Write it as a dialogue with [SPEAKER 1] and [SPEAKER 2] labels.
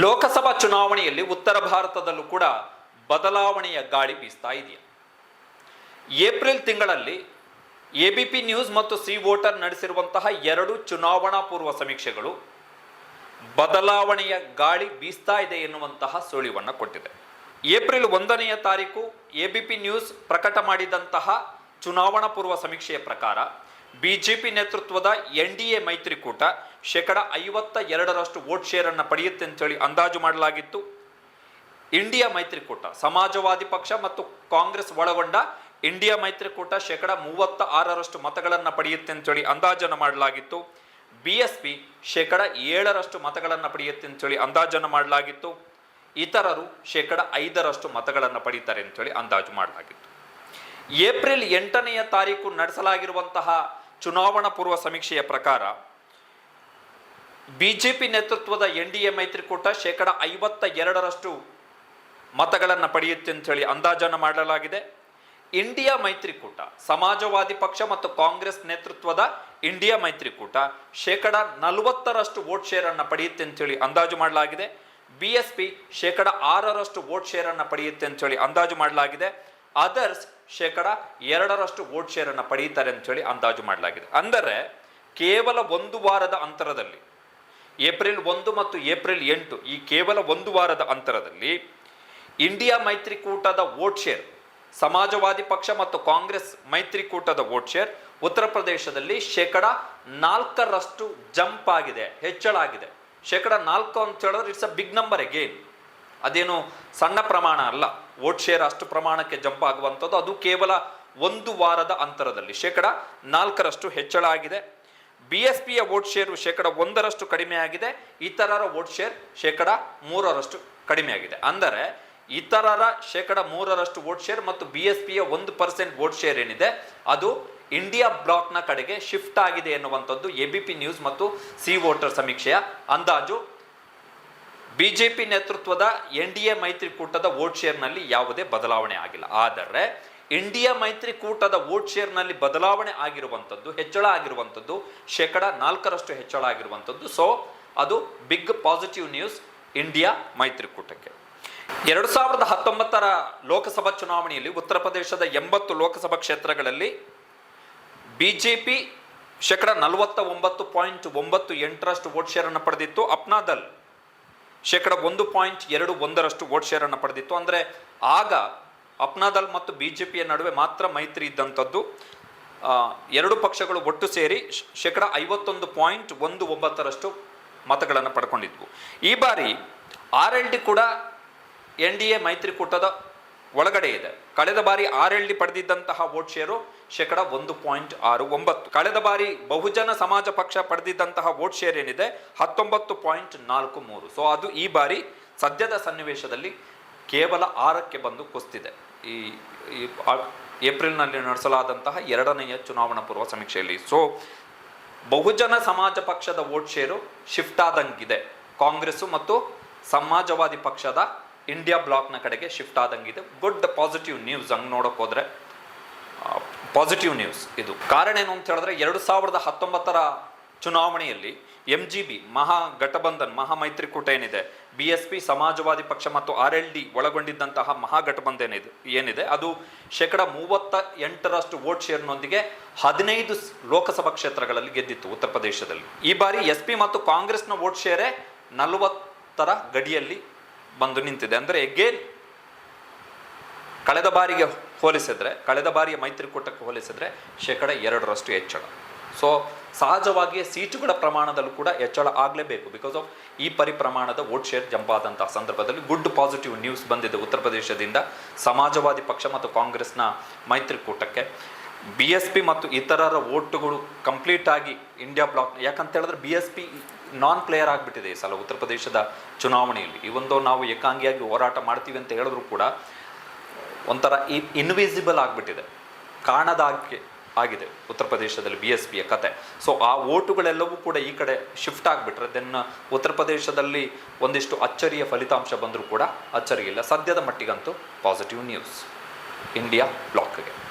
[SPEAKER 1] ಲೋಕಸಭಾ ಚುನಾವಣೆಯಲ್ಲಿ ಉತ್ತರ ಭಾರತದಲ್ಲೂ ಕೂಡ ಬದಲಾವಣೆಯ ಗಾಳಿ ಬೀಸ್ತಾ ಇದೆಯಾ? ಏಪ್ರಿಲ್ ತಿಂಗಳಲ್ಲಿ ಎ ಬಿ ಪಿ ನ್ಯೂಸ್ ಮತ್ತು ಸಿ ವೋಟರ್ ನಡೆಸಿರುವಂತಹ ಎರಡು ಚುನಾವಣಾ ಪೂರ್ವ ಸಮೀಕ್ಷೆಗಳು ಬದಲಾವಣೆಯ ಗಾಳಿ ಬೀಸ್ತಾ ಇದೆ ಎನ್ನುವಂತಹ ಸುಳಿವನ್ನು ಕೊಟ್ಟಿದೆ. ಏಪ್ರಿಲ್ ಒಂದನೆಯ ತಾರೀಕು ಎ ಬಿ ಪಿ ನ್ಯೂಸ್ ಪ್ರಕಟ ಮಾಡಿದಂತಹ ಚುನಾವಣಾ ಪೂರ್ವ ಸಮೀಕ್ಷೆಯ ಪ್ರಕಾರ ಬಿಜೆಪಿ ನೇತೃತ್ವದ ಎನ್ ಡಿ ಎ ಮೈತ್ರಿಕೂಟ ಶೇಕಡ ಐವತ್ತ ಎರಡರಷ್ಟು ವೋಟ್ ಶೇರ್ ಅನ್ನು ಪಡೆಯುತ್ತೆ ಅಂತೇಳಿ ಅಂದಾಜು ಮಾಡಲಾಗಿತ್ತು. ಇಂಡಿಯಾ ಮೈತ್ರಿಕೂಟ, ಸಮಾಜವಾದಿ ಪಕ್ಷ ಮತ್ತು ಕಾಂಗ್ರೆಸ್ ಒಳಗೊಂಡ ಇಂಡಿಯಾ ಮೈತ್ರಿಕೂಟ ಶೇಕಡ ಮೂವತ್ತ ಆರರಷ್ಟು ಮತಗಳನ್ನು ಪಡೆಯುತ್ತೆ ಅಂತೇಳಿ ಅಂದಾಜನ್ನು ಮಾಡಲಾಗಿತ್ತು. ಬಿ ಎಸ್ ಪಿ ಶೇಕಡ ಏಳರಷ್ಟು ಮತಗಳನ್ನು ಪಡೆಯುತ್ತೆ ಅಂತೇಳಿ ಅಂದಾಜನ್ನು ಮಾಡಲಾಗಿತ್ತು. ಇತರರು ಶೇಕಡ ಐದರಷ್ಟು ಮತಗಳನ್ನು ಪಡೀತಾರೆ ಅಂತೇಳಿ ಅಂದಾಜು ಮಾಡಲಾಗಿತ್ತು. ಏಪ್ರಿಲ್ ಎಂಟನೆಯ ತಾರೀಕು ನಡೆಸಲಾಗಿರುವಂತಹ ಚುನಾವಣಾ ಪೂರ್ವ ಸಮೀಕ್ಷೆಯ ಪ್ರಕಾರ ಬಿಜೆಪಿ ನೇತೃತ್ವದ ಎನ್ ಡಿ ಎ ಮೈತ್ರಿಕೂಟ ಶೇಕಡ ಐವತ್ತ ಎರಡರಷ್ಟು ಮತಗಳನ್ನು ಪಡೆಯುತ್ತೆ ಅಂತೇಳಿ ಅಂದಾಜನ್ನು ಮಾಡಲಾಗಿದೆ. ಇಂಡಿಯಾ ಮೈತ್ರಿಕೂಟ, ಸಮಾಜವಾದಿ ಪಕ್ಷ ಮತ್ತು ಕಾಂಗ್ರೆಸ್ ನೇತೃತ್ವದ ಇಂಡಿಯಾ ಮೈತ್ರಿಕೂಟ ಶೇಕಡ ನಲವತ್ತರಷ್ಟು ವೋಟ್ ಶೇರನ್ನು ಪಡೆಯುತ್ತೆ ಅಂತೇಳಿ ಅಂದಾಜು ಮಾಡಲಾಗಿದೆ. ಬಿ ಎಸ್ ಪಿ ಶೇಕಡ ಆರರಷ್ಟು ವೋಟ್ ಶೇರನ್ನು ಪಡೆಯುತ್ತೆ ಅಂತೇಳಿ ಅಂದಾಜು ಮಾಡಲಾಗಿದೆ. ಅದರ್ಸ್ ಶೇಕಡ ಎರಡರಷ್ಟು ವೋಟ್ ಶೇರನ್ನು ಪಡೆಯುತ್ತಾರೆ ಅಂತೇಳಿ ಅಂದಾಜು ಮಾಡಲಾಗಿದೆ. ಅಂದರೆ ಕೇವಲ ಒಂದು ವಾರದ ಅಂತರದಲ್ಲಿ ಏಪ್ರಿಲ್ ಒಂದು ಮತ್ತು ಏಪ್ರಿಲ್ ಎಂಟು, ಈ ಕೇವಲ ಒಂದು ವಾರದ ಅಂತರದಲ್ಲಿ ಇಂಡಿಯಾ ಮೈತ್ರಿಕೂಟದ ವೋಟ್ ಶೇರ್, ಸಮಾಜವಾದಿ ಪಕ್ಷ ಮತ್ತು ಕಾಂಗ್ರೆಸ್ ಮೈತ್ರಿಕೂಟದ ವೋಟ್ ಶೇರ್ ಉತ್ತರ ಪ್ರದೇಶದಲ್ಲಿ ಶೇಕಡ ನಾಲ್ಕರಷ್ಟು ಜಂಪ್ ಆಗಿದೆ, ಹೆಚ್ಚಳ ಆಗಿದೆ. ಶೇಕಡ ನಾಲ್ಕು ಅಂತ ಹೇಳಿದ್ರೆ it's a big number again ಅದೇನು ಸಣ್ಣ ಪ್ರಮಾಣ ಅಲ್ಲ, ವೋಟ್ ಶೇರ್ ಅಷ್ಟು ಪ್ರಮಾಣಕ್ಕೆ ಜಂಪ್ ಆಗುವಂಥದ್ದು, ಅದು ಕೇವಲ ಒಂದು ವಾರದ ಅಂತರದಲ್ಲಿ. ಶೇಕಡ ನಾಲ್ಕರಷ್ಟು ಹೆಚ್ಚಳ ಆಗಿದೆ. ಬಿ ಎಸ್ ಪಿಯ ವೋಟ್ ಶೇರು ಶೇಕಡ ಒಂದರಷ್ಟು ಕಡಿಮೆ ಆಗಿದೆ, ಇತರರ ವೋಟ್ ಶೇರ್ ಶೇಕಡ ಮೂರರಷ್ಟು ಕಡಿಮೆ ಆಗಿದೆ. ಅಂದರೆ, ಇತರರ ಶೇಕಡ ಮೂರರಷ್ಟು ವೋಟ್ ಶೇರ್ ಮತ್ತು ಬಿ ಎಸ್ ಪಿಯ ಒಂದು ಪರ್ಸೆಂಟ್ ವೋಟ್ ಶೇರ್ ಏನಿದೆ, ಅದು ಇಂಡಿಯಾ ಬ್ಲಾಕ್ನ ಕಡೆಗೆ ಶಿಫ್ಟ್ ಆಗಿದೆ ಎನ್ನುವಂಥದ್ದು ಎ ಬಿ ಪಿ ನ್ಯೂಸ್ ಮತ್ತು ಸಿ ವೋಟರ್ ಸಮೀಕ್ಷೆಯ ಅಂದಾಜು. ಬಿಜೆಪಿ ನೇತೃತ್ವದ ಎನ್ ಡಿ ಎ ಮೈತ್ರಿಕೂಟದ ವೋಟ್ ಶೇರ್ನಲ್ಲಿ ಯಾವುದೇ ಬದಲಾವಣೆ ಆಗಿಲ್ಲ. ಆದರೆ ಇಂಡಿಯಾ ಮೈತ್ರಿಕೂಟದ ವೋಟ್ ಶೇರ್ನಲ್ಲಿ ಬದಲಾವಣೆ ಆಗಿರುವಂಥದ್ದು, ಹೆಚ್ಚಳ ಆಗಿರುವಂಥದ್ದು, ಶೇಕಡ ನಾಲ್ಕರಷ್ಟು ಹೆಚ್ಚಳ ಆಗಿರುವಂಥದ್ದು. ಸೊ ಅದು ಬಿಗ್ ಪಾಸಿಟಿವ್ ನ್ಯೂಸ್ ಇಂಡಿಯಾ ಮೈತ್ರಿಕೂಟಕ್ಕೆ. ಎರಡು ಸಾವಿರದ ಹತ್ತೊಂಬತ್ತರ ಲೋಕಸಭಾ ಚುನಾವಣೆಯಲ್ಲಿ ಉತ್ತರ ಪ್ರದೇಶದ ಎಂಬತ್ತು ಲೋಕಸಭಾ ಕ್ಷೇತ್ರಗಳಲ್ಲಿ ಬಿಜೆಪಿ ಶೇಕಡ ನಲವತ್ತ ಒಂಬತ್ತು ಪಾಯಿಂಟ್ ಒಂಬತ್ತು ಎಂಟರಷ್ಟು ವೋಟ್ ಶೇರನ್ನು ಪಡೆದಿತ್ತು. ಅಪ್ನಾದಲ್ ಶೇಕಡ ಒಂದು ಪಾಯಿಂಟ್ ಎರಡು ಒಂದರಷ್ಟು ವೋಟ್ ಶೇರನ್ನು ಪಡೆದಿತ್ತು. ಅಂದರೆ, ಆಗ ಅಪ್ನಾದಲ್ ಮತ್ತು ಬಿ ಜೆ ಪಿಯ ನಡುವೆ ಮಾತ್ರ ಮೈತ್ರಿ ಇದ್ದಂಥದ್ದು. ಎರಡು ಪಕ್ಷಗಳು ಒಟ್ಟು ಸೇರಿ ಶೇಕಡ ಐವತ್ತೊಂದು ಪಾಯಿಂಟ್ ಒಂದು ಒಂಬತ್ತರಷ್ಟು ಮತಗಳನ್ನು ಪಡ್ಕೊಂಡಿದ್ವು. ಈ ಬಾರಿ ಆರ್ ಎಲ್ ಡಿ ಕೂಡ ಎನ್ ಡಿ ಎ ಮೈತ್ರಿಕೂಟದ ಒಳಗಡೆ ಇದೆ. ಕಳೆದ ಬಾರಿ ಆರ್ ಎಲ್ ಡಿ ಪಡೆದಿದ್ದಂತಹ ವೋಟ್ ಶೇರು ಶೇಕಡ ಒಂದು ಪಾಯಿಂಟ್ ಆರು ಒಂಬತ್ತು. ಕಳೆದ ಬಾರಿ ಬಹುಜನ ಸಮಾಜ ಪಕ್ಷ ಪಡೆದಿದ್ದಂತಹ ವೋಟ್ ಶೇರ್ ಏನಿದೆ? ಹತ್ತೊಂಬತ್ತು ಪಾಯಿಂಟ್ ನಾಲ್ಕು ಮೂರು. ಸೊ, ಅದು ಈ ಬಾರಿ ಸದ್ಯದ ಸನ್ನಿವೇಶದಲ್ಲಿ ಕೇವಲ ಆರಕ್ಕೆ ಬಂದು ಕುಸ್ತಿದೆ. ಈ ಏಪ್ರಿಲ್ನಲ್ಲಿ ನಡೆಸಲಾದಂತಹ ಎರಡನೆಯ ಚುನಾವಣಾ ಪೂರ್ವ ಸಮೀಕ್ಷೆಯಲ್ಲಿ. ಸೊ ಬಹುಜನ ಸಮಾಜ ಪಕ್ಷದ ವೋಟ್ ಶೇರು ಶಿಫ್ಟ್ ಆದಂಗಿದೆ ಕಾಂಗ್ರೆಸ್ಸು ಮತ್ತು ಸಮಾಜವಾದಿ ಪಕ್ಷದ ಇಂಡಿಯಾ ಬ್ಲಾಕ್ನ ಕಡೆಗೆ ಶಿಫ್ಟ್ ಆದಂಗಿದೆ ಗುಡ್ ಪಾಸಿಟಿವ್ ನ್ಯೂಸ್ ಹಂಗೆ ನೋಡೋಕೆ ಹೋದರೆ. ಪಾಸಿಟಿವ್ ನ್ಯೂಸ್ ಇದು. ಕಾರಣ ಏನು ಅಂತ ಹೇಳಿದ್ರೆ, ಎರಡು ಸಾವಿರದ ಹತ್ತೊಂಬತ್ತರ ಚುನಾವಣೆಯಲ್ಲಿ ಎಂ ಜಿ ಬಿ ಮಹಾ ಘಟಬಂಧನ್ ಮಹಾ ಮೈತ್ರಿಕೂಟ ಏನಿದೆ? ಬಿ ಎಸ್ ಪಿ ಸಮಾಜವಾದಿ ಪಕ್ಷ ಮತ್ತು ಆರ್ ಎಲ್ ಡಿ ಒಳಗೊಂಡಿದ್ದಂತಹ ಮಹಾಗಠಬಂಧನ್ ಏನಿದೆ ಏನಿದೆ? ಅದು ಶೇಕಡ ಮೂವತ್ತ ಎಂಟರಷ್ಟು ವೋಟ್ ಶೇರ್ನೊಂದಿಗೆ ಹದಿನೈದು ಲೋಕಸಭಾ ಕ್ಷೇತ್ರಗಳಲ್ಲಿ ಗೆದ್ದಿತ್ತು ಉತ್ತರ ಪ್ರದೇಶದಲ್ಲಿ. ಈ ಬಾರಿ ಎಸ್ ಪಿ ಮತ್ತು ಕಾಂಗ್ರೆಸ್ನ ವೋಟ್ ಶೇರೇ ನಲವತ್ತರ ಗಡಿಯಲ್ಲಿ ಬಂದು ನಿಂತಿದೆ. ಅಂದರೆ ಎಗೇನ್ ಕಳೆದ ಬಾರಿಗೆ ಹೋಲಿಸಿದ್ರೆ, ಕಳೆದ ಬಾರಿಯ ಮೈತ್ರಿಕೂಟಕ್ಕೆ ಹೋಲಿಸಿದ್ರೆ ಶೇಕಡ ಎರಡರಷ್ಟು ಹೆಚ್ಚಳ. ಸೊ ಸಹಜವಾಗಿಯೇ ಸೀಟುಗಳ ಪ್ರಮಾಣದಲ್ಲೂ ಕೂಡ ಹೆಚ್ಚಳ ಆಗಲೇಬೇಕು. ಬಿಕಾಸ್ ಆಫ್ ಈ ಪರಿ ಪ್ರಮಾಣದ ವೋಟ್ ಶೇರ್ ಜಂಪ್ ಆದಂತಹ ಸಂದರ್ಭದಲ್ಲಿ ಗುಡ್ ಪಾಸಿಟಿವ್ ನ್ಯೂಸ್ ಬಂದಿದೆ ಉತ್ತರ ಪ್ರದೇಶದಿಂದ. ಸಮಾಜವಾದಿ ಪಕ್ಷ ಮತ್ತು ಕಾಂಗ್ರೆಸ್ನ ಮೈತ್ರಿಕೂಟಕ್ಕೆ. ಬಿ ಎಸ್ ಪಿ ಮತ್ತು ಇತರರ ವೋಟುಗಳು ಕಂಪ್ಲೀಟ್ ಆಗಿ ಇಂಡಿಯಾ ಬ್ಲಾಕ್ ಯಾಕಂತ ಹೇಳಿದ್ರೆ B S P non player ಆಗಿಬಿಟ್ಟಿದೆ ಈ ಸಲ ಉತ್ತರ ಪ್ರದೇಶದ ಚುನಾವಣೆಯಲ್ಲಿ. ಒಂದು ನಾವು ಏಕಾಂಗಿಯಾಗಿ ಹೋರಾಟ ಮಾಡ್ತೀವಿ ಅಂತ ಹೇಳಿದ್ರು ಕೂಡ ಒಂಥರ ಇನ್ವಿಸಿಬಲ್ ಆಗಿಬಿಟ್ಟಿದೆ. ಕಾಣದಾಗೆ ಆಗಿದೆ. ಉತ್ತರ ಪ್ರದೇಶದಲ್ಲಿ ಬಿ ಎಸ್ ಪಿಯ ಕತೆ. ಸೊ ಆ ಓಟುಗಳೆಲ್ಲವೂ ಕೂಡ ಈ ಕಡೆ ಶಿಫ್ಟ್ ಆಗಿಬಿಟ್ರೆ ದೆನ್ ಉತ್ತರ ಪ್ರದೇಶದಲ್ಲಿ ಒಂದಿಷ್ಟು ಅಚ್ಚರಿಯ ಫಲಿತಾಂಶ ಬಂದರೂ ಕೂಡ ಅಚ್ಚರಿ ಇಲ್ಲ ಸದ್ಯದ ಮಟ್ಟಿಗಂತೂ ಪಾಸಿಟಿವ್ ನ್ಯೂಸ್ ಇಂಡಿಯಾ ಬ್ಲಾಕ್ಗೆ